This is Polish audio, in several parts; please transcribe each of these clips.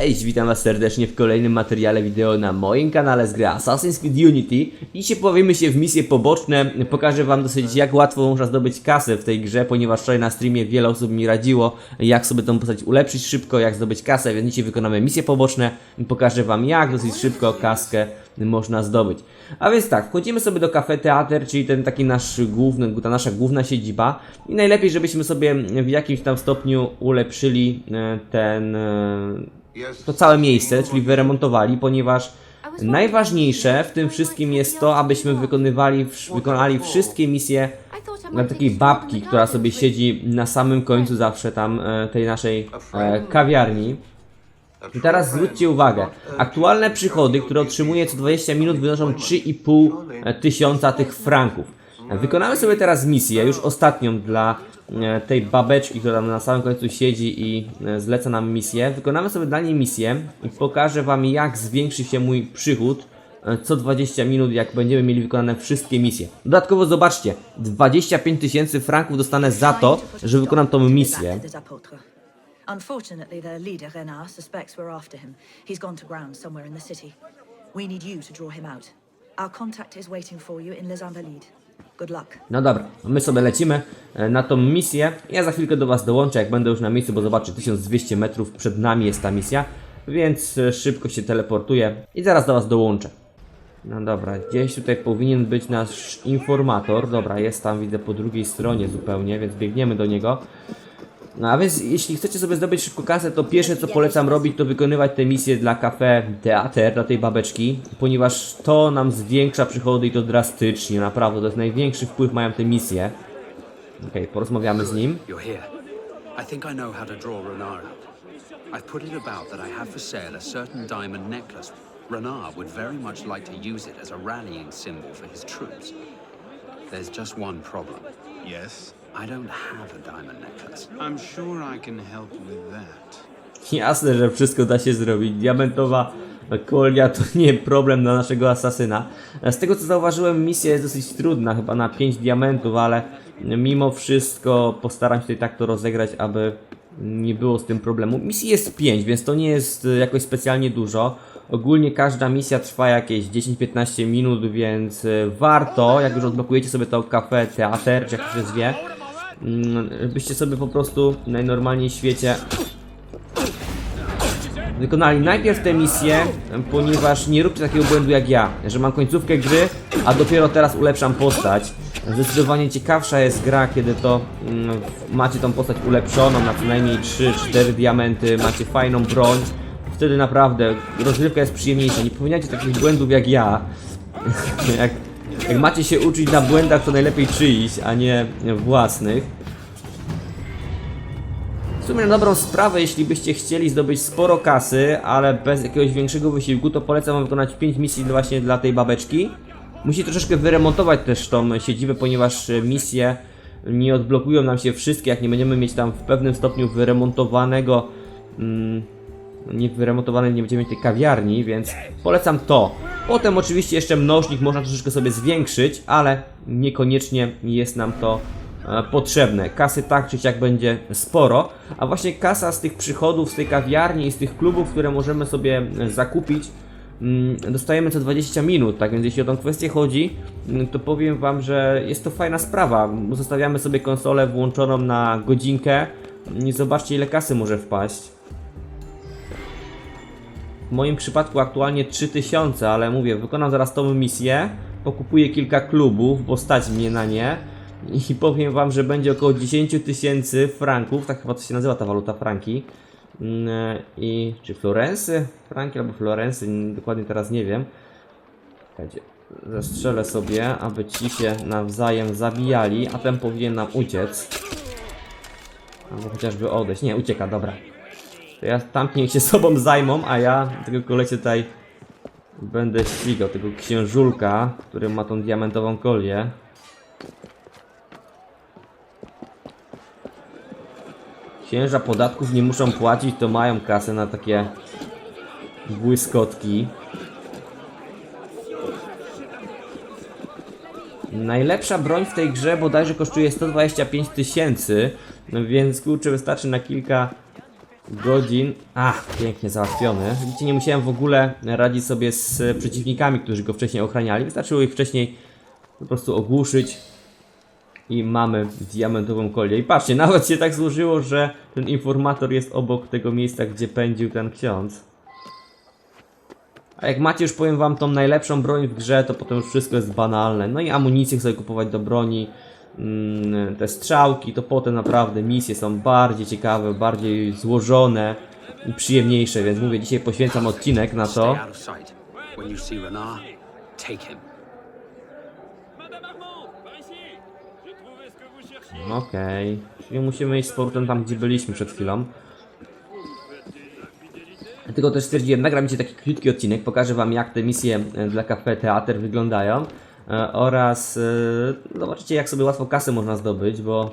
Cześć, witam was serdecznie w kolejnym materiale wideo na moim kanale z gry Assassin's Creed Unity. Dzisiaj powiemy się w misje poboczne, pokażę wam dosyć jak łatwo można zdobyć kasę w tej grze, ponieważ wczoraj na streamie wiele osób mi radziło, jak sobie tą postać ulepszyć szybko, jak zdobyć kasę, więc dzisiaj wykonamy misje poboczne pokażę wam jak dosyć szybko kaskę można zdobyć. A więc tak, wchodzimy sobie do Cafe Theater, czyli ten taki nasz główny, ta nasza główna siedziba i najlepiej żebyśmy sobie w jakimś tam stopniu ulepszyli e, ten e, to całe miejsce, czyli wyremontowali, ponieważ najważniejsze w tym wszystkim jest to, abyśmy wykonywali, wykonali wszystkie misje na takiej babki, która sobie siedzi na samym końcu zawsze tam e, tej naszej e, kawiarni. I teraz zwróćcie uwagę, aktualne przychody, które otrzymuję co 20 minut wynoszą 3,5 tysiąca tych franków. Wykonamy sobie teraz misję, już ostatnią dla e, tej babeczki, która na samym końcu siedzi i e, zleca nam misję. Wykonamy sobie dla niej misję i pokażę wam jak zwiększy się mój przychód e, co 20 minut, jak będziemy mieli wykonane wszystkie misje. Dodatkowo zobaczcie, 25 tysięcy franków dostanę za to, że wykonam tą misję. Unfortunately, their leader, Renard, suspects we're after him. He's gone to ground somewhere in the city. We need you to draw him out. Our contact is waiting for you in Les Invalides. No dobra, my sobie lecimy e, na tą misję. Ja za chwilkę do Was dołączę, jak będę już na miejscu, bo zobaczcie, 1200 metrów przed nami jest ta misja, więc e, szybko się teleportuję i zaraz do Was dołączę. No dobra, gdzieś tutaj powinien być nasz informator. Dobra, jest tam, widzę po drugiej stronie zupełnie, więc biegniemy do niego. No a więc jeśli chcecie sobie zdobyć szybko kasę, to pierwsze co polecam robić to wykonywać te misje dla Cafe Theater, dla tej babeczki, ponieważ to nam zwiększa przychody i to drastycznie, naprawdę, to jest największy wpływ mają te misje. Okej, porozmawiamy z nim. You're here. I think I know how to draw Renard. I've put it about that I have for sale a certain diamond necklace. Renard would very much like to use it as a rallying symbol for his troops. There's just one problem. Yes? I don't have a diamond necklace. I'm sure I can help with that. Jasne, że wszystko da się zrobić. Diamentowa kolia to nie problem dla naszego asasyna. Z tego co zauważyłem, misja jest dosyć trudna, chyba na 5 diamentów, ale mimo wszystko postaram się tutaj tak to rozegrać, aby nie było z tym problemu. Misji jest 5, więc to nie jest jakoś specjalnie dużo. Ogólnie każda misja trwa jakieś 10-15 minut, więc warto, jak już odblokujecie sobie to kafe, teater, czy jak to się zwie, byście sobie po prostu najnormalniej w świecie wykonali najpierw tę misję, ponieważ nie róbcie takiego błędu jak ja, że mam końcówkę gry, a dopiero teraz ulepszam postać. Zdecydowanie ciekawsza jest gra, kiedy to mm, macie tą postać ulepszoną na co najmniej 3-4 diamenty, macie fajną broń. Wtedy naprawdę rozgrywka jest przyjemniejsza. Nie popełniacie takich błędów jak ja. jak, jak macie się uczyć na błędach, to najlepiej czyić, a nie własnych. W sumie na dobrą sprawę, jeśli byście chcieli zdobyć sporo kasy, ale bez jakiegoś większego wysiłku, to polecam wam wykonać 5 misji właśnie dla tej babeczki. Musi troszeczkę wyremontować też tą siedzibę, ponieważ misje nie odblokują nam się wszystkie, jak nie będziemy mieć tam w pewnym stopniu wyremontowanego... Mm, nie wyremontowanej nie będziemy mieć tej kawiarni, więc polecam to. Potem oczywiście jeszcze mnożnik można troszeczkę sobie zwiększyć, ale niekoniecznie jest nam to e, potrzebne. Kasy tak czy siak będzie sporo, a właśnie kasa z tych przychodów, z tej kawiarni i z tych klubów, które możemy sobie zakupić, mm, dostajemy co 20 minut, tak więc jeśli o tą kwestię chodzi, mm, to powiem Wam, że jest to fajna sprawa. Zostawiamy sobie konsolę włączoną na godzinkę i zobaczcie ile kasy może wpaść. W moim przypadku aktualnie 3000, ale mówię, wykonam zaraz tą misję, pokupuję kilka klubów, bo stać mnie na nie i powiem wam, że będzie około 10 tysięcy franków, tak chyba to się nazywa ta waluta franki. Mm, I czy florensy? Franki albo florensy, dokładnie teraz nie wiem. Czekajcie, Zastrzelę sobie, aby ci się nawzajem zabijali, a ten powinien nam uciec. Albo chociażby odejść. Nie, ucieka, dobra. To ja tamci niech się sobą zajmą, a ja tego kolecie tutaj będę ścigał, tego księżulka, który ma tą diamentową kolię. Księża podatków nie muszą płacić, to mają kasę na takie błyskotki. Najlepsza broń w tej grze bodajże kosztuje 125 tysięcy, no więc kurczę wystarczy na kilka godzin. Ach, pięknie załatwiony. Widzicie, nie musiałem w ogóle radzić sobie z przeciwnikami, którzy go wcześniej ochraniali. Wystarczyło ich wcześniej po prostu ogłuszyć i mamy diamentową kolię. I patrzcie, nawet się tak złożyło, że ten informator jest obok tego miejsca, gdzie pędził ten ksiądz. A jak macie już powiem wam tą najlepszą broń w grze, to potem już wszystko jest banalne. No i amunicję chcę kupować do broni, te strzałki, to potem naprawdę misje są bardziej ciekawe, bardziej złożone i przyjemniejsze, więc mówię, dzisiaj poświęcam odcinek na to. Okej, czyli musimy iść z powrotem tam, gdzie byliśmy przed chwilą. Tylko też stwierdziłem, nagram Ci taki krótki odcinek, pokażę Wam jak te misje e, dla Cafe Teatr wyglądają oraz e, zobaczycie jak sobie łatwo kasę można zdobyć, bo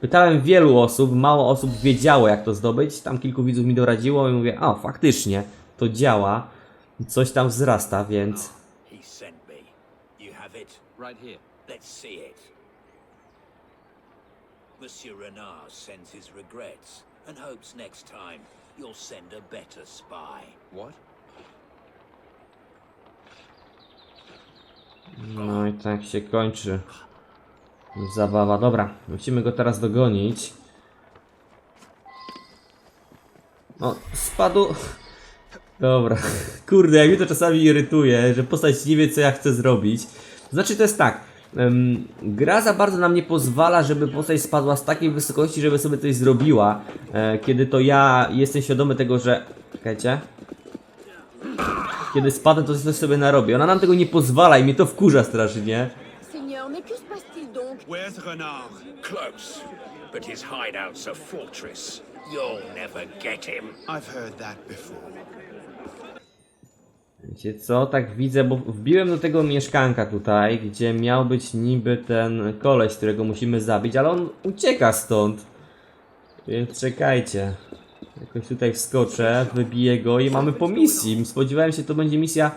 pytałem wielu osób, mało osób wiedziało jak to zdobyć, tam kilku widzów mi doradziło i mówię, o faktycznie, to działa, coś tam wzrasta, więc. Monsieur Renard sends his regrets and hopes next time you'll send a better spy. What? No i tak się kończy zabawa. Dobra, musimy go teraz dogonić. O, spadł. Dobra, kurde, jak mnie to czasami irytuje, że postać nie wie co ja chcę zrobić. Znaczy to jest tak, em, gra za bardzo nam nie pozwala, żeby postać spadła z takiej wysokości, żeby sobie coś zrobiła. E, kiedy to ja jestem świadomy tego, że... Czekajcie. Kiedy spadnę, to coś sobie narobię. Ona nam tego nie pozwala i mnie to wkurza strasznie. Seigneur, mais que se passe-t-il donc Where's Renard? Close, but his hideout's a fortress. You'll never get him. I've heard that before. Wiecie co, tak widzę, bo wbiłem do tego mieszkanka tutaj, gdzie miał być niby ten koleś, którego musimy zabić, ale on ucieka stąd. Więc czekajcie. Jakoś tutaj wskoczę, wybiję go i mamy po misji. Spodziewałem się, to będzie misja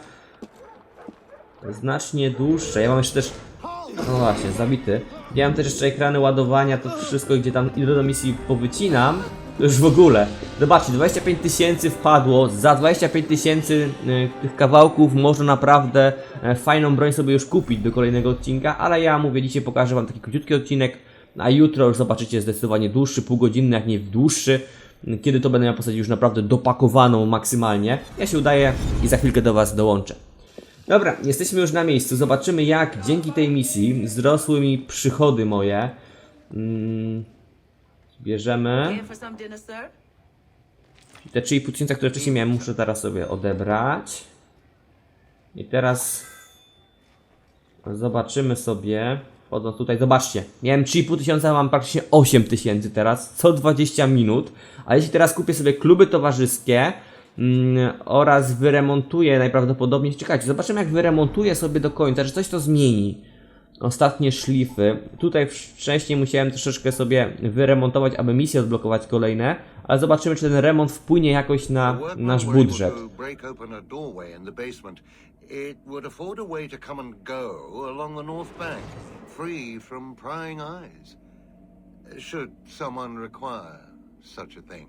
znacznie dłuższa. Ja mam jeszcze też... No właśnie, zabity. Ja mam też jeszcze ekrany ładowania, to wszystko, gdzie tam ile do misji powycinam. To już w ogóle. Zobaczcie, 25 tysięcy wpadło. Za 25 tysięcy y, tych kawałków można naprawdę e, fajną broń sobie już kupić do kolejnego odcinka. Ale ja mówię, dzisiaj pokażę wam taki krótki odcinek. A jutro już zobaczycie zdecydowanie dłuższy, półgodzinny, jak nie dłuższy. Kiedy to będę miał postać już naprawdę dopakowaną maksymalnie. Ja się udaję i za chwilkę do was dołączę. Dobra, jesteśmy już na miejscu. Zobaczymy, jak dzięki tej misji wzrosły mi przychody moje. Mm, bierzemy. Te 3,5 tysiąca, które wcześniej miałem, muszę teraz sobie odebrać. I teraz zobaczymy sobie. Wchodząc tutaj, zobaczcie. Miałem 3,5 tysiąca, mam praktycznie 8 tysięcy teraz, co 20 minut. A jeśli teraz kupię sobie kluby towarzyskie mm, oraz wyremontuję najprawdopodobniej. Czekajcie, zobaczymy jak wyremontuję sobie do końca, czy coś to zmieni. Ostatnie szlify. Tutaj wcześniej musiałem troszeczkę sobie wyremontować, aby misje odblokować kolejne, ale zobaczymy, czy ten remont wpłynie jakoś na nasz budżet. It would afford a way to come and go along the north bank, free from prying eyes. Should someone require such a thing.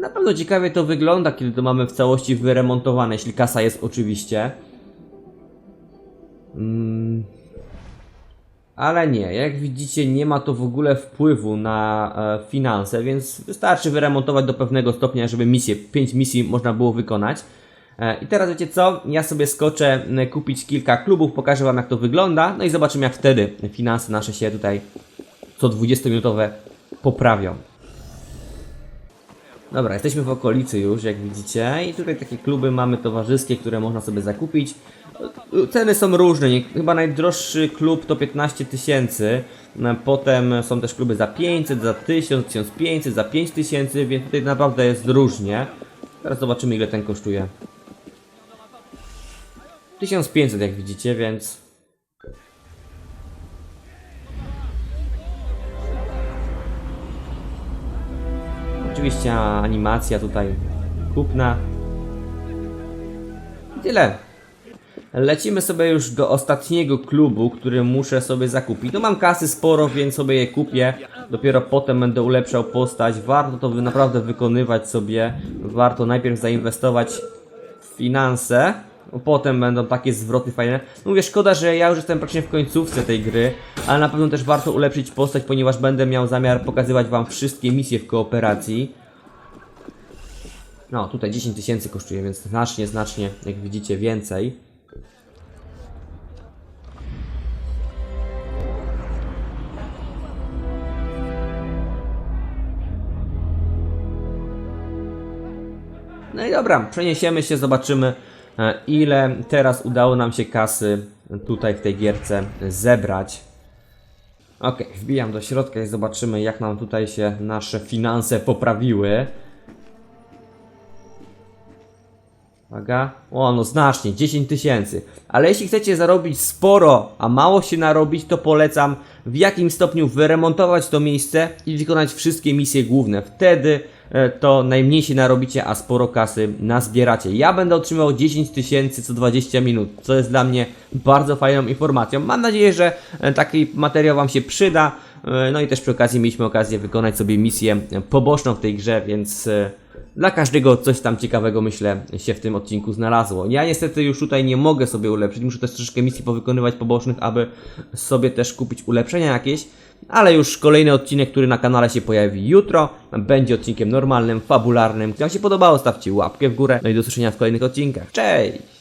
Na pewno ciekawie to wygląda, kiedy to mamy w całości wyremontowane, jeśli kasa jest oczywiście. Mm. Ale nie, jak widzicie nie ma to w ogóle wpływu na e, finanse, więc wystarczy wyremontować do pewnego stopnia, żeby misję, 5 misji można było wykonać. E, I teraz wiecie co, ja sobie skoczę m, kupić kilka klubów, pokażę wam jak to wygląda, no i zobaczymy jak wtedy finanse nasze się tutaj co 20-minutowe poprawią. Dobra, jesteśmy w okolicy już, jak widzicie, i tutaj takie kluby mamy towarzyskie, które można sobie zakupić. Ceny są różne, chyba najdroższy klub to 15 tysięcy, potem są też kluby za 500, za 1000, 1500, za 5000, więc tutaj naprawdę jest różnie. Teraz zobaczymy ile ten kosztuje. 1500 jak widzicie, więc... Oczywiście animacja tutaj kupna. I tyle. lecimy sobie już do ostatniego klubu, który muszę sobie zakupić. No mam kasy sporo, więc sobie je kupię. Dopiero potem będę ulepszał postać. Warto to naprawdę wykonywać sobie. Warto najpierw zainwestować w finanse. Potem będą takie zwroty fajne. Mówię, szkoda, że ja już jestem praktycznie w końcówce tej gry, ale na pewno też warto ulepszyć postać, ponieważ będę miał zamiar pokazywać wam wszystkie misje w kooperacji. No, tutaj 10 tysięcy kosztuje, więc znacznie, znacznie, jak widzicie, więcej. No i dobra, przeniesiemy się, zobaczymy ile teraz udało nam się kasy tutaj w tej gierce zebrać. Ok, wbijam do środka i zobaczymy jak nam tutaj się nasze finanse poprawiły. Uwaga. O, no znacznie, 10 tysięcy. Ale jeśli chcecie zarobić sporo, a mało się narobić, to polecam w jakim stopniu wyremontować to miejsce i wykonać wszystkie misje główne. Wtedy e, to najmniej się narobicie, a sporo kasy nazbieracie. Ja będę otrzymał 10 tysięcy co 20 minut, co jest dla mnie bardzo fajną informacją. Mam nadzieję, że e, taki materiał Wam się przyda. E, No i też przy okazji mieliśmy okazję wykonać sobie misję poboczną w tej grze, więc dla każdego coś tam ciekawego myślę się w tym odcinku znalazło. Ja niestety już tutaj nie mogę sobie ulepszyć, muszę też troszeczkę misji powykonywać pobocznych, aby sobie też kupić ulepszenia jakieś. Ale już kolejny odcinek, który na kanale się pojawi jutro, będzie odcinkiem normalnym, fabularnym. Jak się podobało, stawcie łapkę w górę. No i do usłyszenia w kolejnych odcinkach. Cześć!